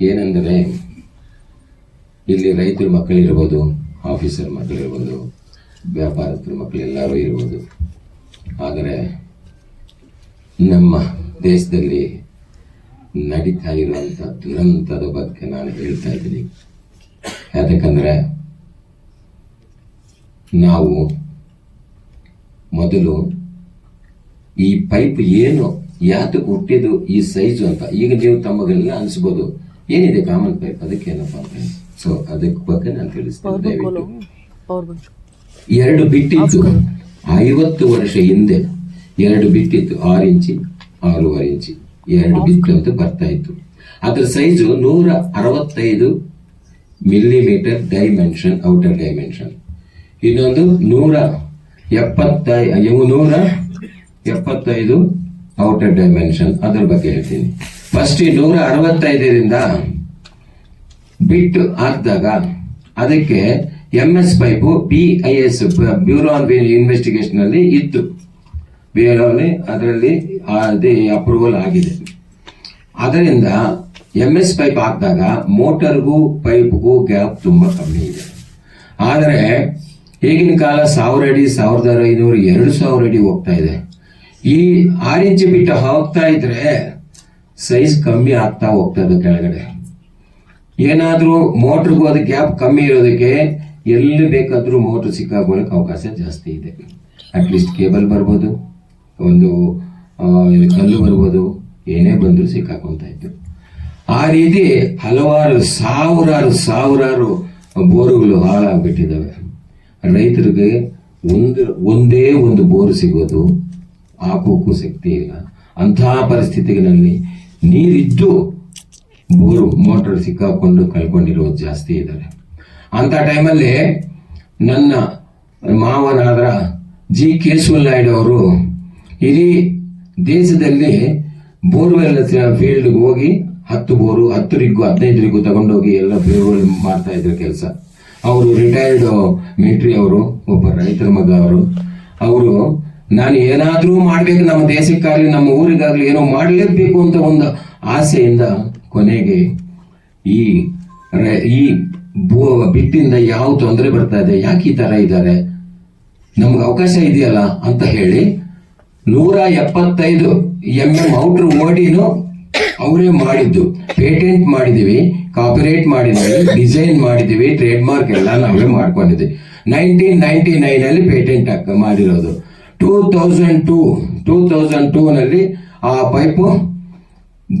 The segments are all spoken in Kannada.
ಏನೆಂದರೆ, ಇಲ್ಲಿ ರೈತರ ಮಕ್ಕಳಿರ್ಬೋದು ಆಫೀಸರ್ ಮಕ್ಕಳಿರ್ಬೋದು ವ್ಯಾಪಾರಸ್ಥರ ಮಕ್ಕಳೆಲ್ಲರೂ ಇರ್ಬೋದು. ಆದರೆ, ನಮ್ಮ ದೇಶದಲ್ಲಿ ನಡೀತಾ ಇರುವಂಥ ದುರಂತದ ಬಗ್ಗೆ ನಾನು ಹೇಳ್ತಾ ಇದ್ದೀನಿ. ಯಾಕಂದರೆ, ನಾವು ಮೊದಲು ಈ ಪೈಪ್ ಏನು ಯಾತಕ್ಕೆ ಹುಟ್ಟಿದ್ದು, ಈ ಸೈಜು ಅಂತ, ಈಗ ನೀವು ತಮಗೆಲ್ಲ ಅನಿಸ್ಬೋದು. ಏನಿದೆ ಕಾಮನ್ ಪೈಪ್ ಅದಕ್ಕೇನಪ್ಪ ಅಂತ ಸೊ ಅದಕ್ಕೆ ಬಗ್ಗೆ ನಾನು ತಿಳಿಸ್ತೀನಿ. ದಯವಿಟ್ಟು. ಎರಡು ಬಿಟ್ಟಿತ್ತು. ಐವತ್ತು ವರ್ಷ ಹಿಂದೆ ಎರಡು ಬಿಟ್ಟಿತ್ತು. ಆರು ಇಂಚಿ ಆರೂವರೆ ಇಂಚಿ. ಎರಡು ಬಿಟ್ಟು ಅಂತ ಬರ್ತಾ ಇತ್ತು. ಅದರ ಸೈಜು ನೂರ ಅರವತ್ತೈದು ಮಿಲಿಮೀಟರ್ ಡೈಮೆನ್ಷನ್ ಔಟರ್ ಡೈಮೆನ್ಷನ್ ಇನ್ನೊಂದು ನೂರ ಎಪ್ಪತ್ತೈ ನೂರ ಎಪ್ಪತ್ತೈದು ಔಟರ್ ಡೈಮೆನ್ಷನ್ ಅದರ ಬಗ್ಗೆ ಹೇಳ್ತೀನಿ. ಫಸ್ಟ್ ಈ ನೂರ ಅರವತ್ತೈದರಿಂದ ಬಿಟ್ಟು ಹಾಕಿದಾಗ ಅದಕ್ಕೆ M S pipe B I S bureau of investigation ಅಲ್ಲಿ ಇತ್ತು. ಬ್ಯೂರೋ ಅದರಲ್ಲಿ ಅದೇ ಅಪ್ರೂವಲ್ ಆಗಿದೆ. ಅದರಿಂದ ಎಂ ಎಸ್ ಪೈಪ್ ಹಾಕಿದಾಗ ಮೋಟರ್ಗೂ ಪೈಪ್ಗೂ ಗ್ಯಾಪ್ ತುಂಬಾ ಕಮ್ಮಿ ಇದೆ. ಆದರೆ ಈಗಿನ ಕಾಲ ಸಾವಿರ ಅಡಿ, ಸಾವಿರದ ಐನೂರು, ಎರಡು ಸಾವಿರ ಅಡಿ ಹೋಗ್ತಾ ಇದೆ. ಈ ಆರ್ ಇಂಚು ಬಿಟ್ಟು ಹೋಗ್ತಾ ಇದ್ರೆ ಸೈಜ್ ಕಮ್ಮಿ ಆಗ್ತಾ ಹೋಗ್ತದೆ ಕೆಳಗಡೆ. ಏನಾದರೂ ಮೋಟ್ರಿಗೂ ಅದು ಗ್ಯಾಪ್ ಕಮ್ಮಿ ಇರೋದಕ್ಕೆ ಎಲ್ಲಿ ಬೇಕಾದರೂ ಮೋಟ್ರ್ ಸಿಕ್ಕಾಕೊಳ್ಳಕ್ಕೆ ಅವಕಾಶ ಜಾಸ್ತಿ ಇದೆ. ಅಟ್ಲೀಸ್ಟ್ ಕೇಬಲ್ ಬರ್ಬೋದು, ಒಂದು ಕಲ್ಲು ಬರ್ಬೋದು, ಏನೇ ಬಂದರೂ ಸಿಕ್ಕಾಕೊಂತ ಇತ್ತು ಆ ರೀತಿ ಹಲವಾರು ಸಾವಿರಾರು ಸಾವಿರಾರು ಬೋರುಗಳು ಹಾಳಾಗ್ಬಿಟ್ಟಿದ್ದಾವೆ. ರೈತರಿಗೆ ಒಂದು, ಒಂದೇ ಒಂದು ಬೋರು ಸಿಗೋದು ಹಾಕೋಕ್ಕೂ ಶಕ್ತಿ ಇಲ್ಲ. ಅಂತಹ ಪರಿಸ್ಥಿತಿಗಳಲ್ಲಿ ನೀರಿದ್ದು ಬೋರು ಮೋಟರ್ ಸಿಕ್ಕಾಕೊಂಡು ಕಳ್ಕೊಂಡಿರೋದು ಜಾಸ್ತಿ ಇದ್ದಾರೆ. ಅಂತ ಟೈಮಲ್ಲಿ ನನ್ನ ಮಾವನಾದ ಜಿ ಕೇಶವಲ್ ನಾಯ್ಡು ಅವರು ಇಡೀ ದೇಶದಲ್ಲಿ ಬೋರ್ವೆಲ್ ಫೀಲ್ಡ್ಗೆ ಹೋಗಿ ಹತ್ತು ಬೋರು, ಹತ್ತು ರಿಗ್ಗು, ಹದಿನೈದು ರಿಗ್ಗು ತಗೊಂಡೋಗಿ ಎಲ್ಲ ಬೋರ್ವೆಲ್ ಮಾಡ್ತಾ ಇದ್ರು ಕೆಲಸ. ಅವರು ರಿಟೈರ್ಡ್ ಮಿಲಿಟ್ರಿ ಅವರು, ಒಬ್ಬ ರೈತರ ಮಗ ಅವರು. ಅವರು ನಾನು ಏನಾದರೂ ಮಾಡ್ಬೇಕು, ನಮ್ಮ ದೇಶಕ್ಕಾಗ್ಲಿ, ನಮ್ಮ ಊರಿಗಾಗ್ಲಿ ಏನೋ ಮಾಡಲೇಬೇಕು ಅಂತ ಒಂದು ಆಸೆಯಿಂದ ಕೊನೆಗೆ ಈ ಈ ಭೂ ಬಿತ್ತಿಂದ ಯಾವ ತೊಂದರೆ ಬರ್ತಾ ಇದೆ, ಯಾಕೆ ಈ ತರ ಇದ್ದಾರೆ? ನಮ್ಗೆ ಅವಕಾಶ ಇದೆಯಲ್ಲ ಅಂತ ಹೇಳಿ ನೂರ ಎಪ್ಪತ್ತೈದು ಎಂ ಎಂ ಔಟ್ರ್ ಓಡಿನೂ ಅವರೇ ಮಾಡಿದ್ದು. ಪೇಟೆಂಟ್ ಮಾಡಿದೀವಿ ಕಾಪಿರೇಟ್ ಮಾಡಿದೀವಿ ಡಿಸೈನ್ ಮಾಡಿದೀವಿ ಟ್ರೇಡ್ ಮಾರ್ಕ್ ಎಲ್ಲ ನಾವೇ ಮಾಡ್ಕೊಂಡಿದ್ದೀವಿ. ನೈನ್ಟೀನ್ ನೈನ್ಟಿ ನೈನ್ ಅಲ್ಲಿ ಪೇಟೆಂಟ್ ಮಾಡಿರೋದು. Two thousand two two thousand ಟೂನಲ್ಲಿ ಆ ಪೈಪು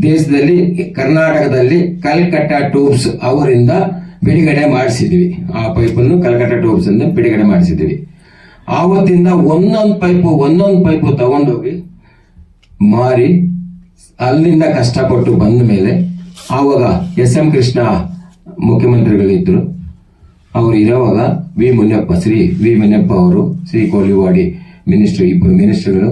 ದೇಶದಲ್ಲಿ, ಕರ್ನಾಟಕದಲ್ಲಿ ಕಲ್ಕಟ್ಟ ಟೂಬ್ಸ್ ಅವರಿಂದ ಬಿಡುಗಡೆ ಮಾಡಿಸಿದ್ವಿ. ಆ ಪೈಪನ್ನು ಕಲ್ಕಟ್ಟ ಟೂಬ್ಸ್ ಇಂದ ಬಿಡುಗಡೆ ಮಾಡಿಸಿದ್ವಿ. ಆವತ್ತಿಂದ ಒಂದೊಂದು ಪೈಪು ಒಂದೊಂದು ಪೈಪು ತಗೊಂಡೋಗಿ ಮಾರಿ, ಅಲ್ಲಿಂದ ಕಷ್ಟಪಟ್ಟು ಬಂದ ಮೇಲೆ ಆವಾಗ ಎಸ್ ಎಂ ಕೃಷ್ಣ ಮುಖ್ಯಮಂತ್ರಿಗಳಿದ್ದರು ಅವರು ಇರೋವಾಗ ವಿ ಮುನಿಯಪ್ಪ, ಶ್ರೀ ವಿ ಮುನಿಯಪ್ಪ ಅವರು, ಶ್ರೀ ಕೋಲಿವಾಡಿ ಮಿನಿಸ್ಟರ್ ಇಬ್ಬರು ಮಿನಿಸ್ಟರ್ಗಳು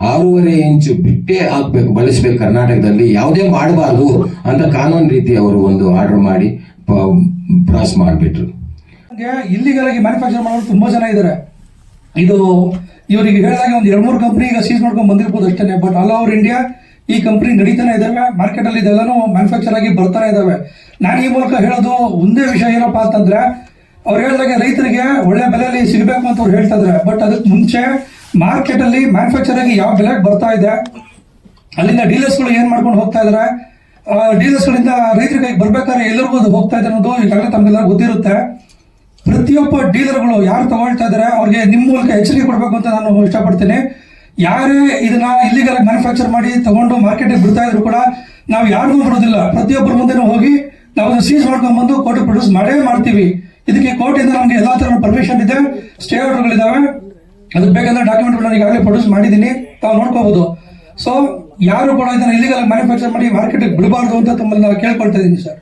ಆರೂವರೆ ಇಂಚು ಬಿಟ್ಟೇ ಹಾಕ್ಬೇಕು, ಬಳಸಬೇಕು ಕರ್ನಾಟಕದಲ್ಲಿ. ಯಾವುದೇ ಮಾಡಬಾರ್ದು ಅಂತ ಕಾನೂನು ರೀತಿ ಅವರು ಒಂದು ಆರ್ಡರ್ ಮಾಡಿ ಪಾಸ್ ಮಾಡಿಬಿಟ್ರು. ಇಲ್ಲಿಗಲ್ ಮ್ಯಾನುಫ್ಯಾಕ್ಚರ್ ಮಾಡೋರು ತುಂಬಾ ಜನ ಇದ್ದಾರೆ ಇದು ಇವರಿಗೆ ಹೇಳಿದಾಗ ಒಂದು ಎರಡು ಮೂರು ಕಂಪ್ನಿ ಈಗ ಸೀಸ್ ಮಾಡ್ಕೊಂಡು ಬಂದಿರ್ಬೋದು ಅಷ್ಟೇ ಬಟ್ ಆಲ್ ಓವರ್ ಇಂಡಿಯಾ ಈ ಕಂಪ್ನಿ ನಡೀತಾನೆ ಇದಾವೆ ಮಾರ್ಕೆಟ್ ಅಲ್ಲಿ ಇದೆಲ್ಲಾನು ಮ್ಯಾನುಫ್ಯಾಕ್ಚರ್ ಆಗಿ ಬರ್ತಾನೆ ಇದಾವೆ. ನಾನು ಈ ಮೂಲಕ ಹೇಳೋದು ಒಂದೇ ವಿಷಯ ಏನಪ್ಪಾ ಅಂತಂದ್ರೆ ಅವ್ರು ಹೇಳಿದಾಗ ರೈತರಿಗೆ ಒಳ್ಳೆ ಬೆಲೆಯಲ್ಲಿ ಸಿಗಬೇಕು ಅಂತ ಅವ್ರು ಹೇಳ್ತಾ ಇದ್ದಾರೆ ಬಟ್ ಅದಕ್ಕೆ ಮುಂಚೆ ಮಾರ್ಕೆಟ್ ಅಲ್ಲಿ ಮ್ಯಾನುಫ್ಯಾಕ್ಚರ್ ಆಗಿ ಯಾವ ಬೆಲೆಗೆ ಬರ್ತಾ ಇದೆ, ಅಲ್ಲಿಂದ ಡೀಲರ್ಸ್ಗಳು ಏನ್ ಮಾಡ್ಕೊಂಡು ಹೋಗ್ತಾ ಇದಾರೆ ಡೀಲರ್ಸ್ಗಳಿಂದ ರೈತರ ಕೈಗೆ ಬರ್ಬೇಕಾದ್ರೆ ಎಲ್ಲರಿಗೂ ಅದು ಹೋಗ್ತಾ ಇದೆ ಅನ್ನೋದು ಈಗಾಗಲೇ ತಮಗೆಲ್ಲ ಗೊತ್ತಿರುತ್ತೆ. ಪ್ರತಿಯೊಬ್ಬ ಡೀಲರ್ಗಳು ಯಾರು ತಗೊಳ್ತಾ ಇದಾರೆ, ಅವ್ರಿಗೆ ನಿಮ್ಮ ಮೂಲಕ ಎಚ್ಚರಿಕೆ ಕೊಡಬೇಕು ಅಂತ ನಾನು ಇಷ್ಟಪಡ್ತೀನಿ. ಯಾರೇ ಇದನ್ನ ಇಲ್ಲಿಗಲ್ ಮ್ಯಾನುಫ್ಯಾಕ್ಚರ್ ಮಾಡಿ ತಗೊಂಡು ಮಾರ್ಕೆಟಿಗೆ ಬಿಡ್ತಾ ಇದ್ರು ಕೂಡ ನಾವು ಯಾರಿಗೂ ಬಿಡೋದಿಲ್ಲ ಪ್ರತಿಯೊಬ್ಬರ ಮುಂದೆನೂ ಹೋಗಿ ನಾವು ಸೀಸ್ ಮಾಡ್ಕೊಂಡ್ ಬಂದು ಕೋರ್ಟ್ ಪ್ರೊಡ್ಯೂಸ್ ಮಾಡೇ ಮಾಡ್ತೀವಿ. ಇದಕ್ಕೆ ಕೋರ್ಟಿಂದ ನಮಗೆ ಎಲ್ಲಾ ತರ ಪರ್ಮಿಷನ್ ಇದೆ. ಸ್ಟೇ ಆರ್ಡರ್ಗಳಿದ್ದಾವೆ ಅದಕ್ಕೆ ಬೇಕಂದ್ರೆ ಡಾಕ್ಯುಮೆಂಟ್ ನಾನು ಈಗಾಗಲೇ ಪ್ರೊಡ್ಯೂಸ್ ಮಾಡಿದ್ದೀನಿ. ತಾವು ನೋಡ್ಕೋಬಹುದು ಸೊ ಯಾರು ಕೂಡ ಇದನ್ನ ಇಲ್ಲಿಗಲ್ ಮ್ಯಾನುಫ್ಯಾಕ್ಚರ್ ಮಾಡಿ ಮಾರ್ಕೆಟ್ಗೆ ಬಿಡಬಾರ್ದು ಅಂತ ತಮ್ಮಲ್ಲಿ ನಾನು ಕೇಳ್ಕೊಳ್ತಾ ಇದ್ದೀನಿ ಸರ್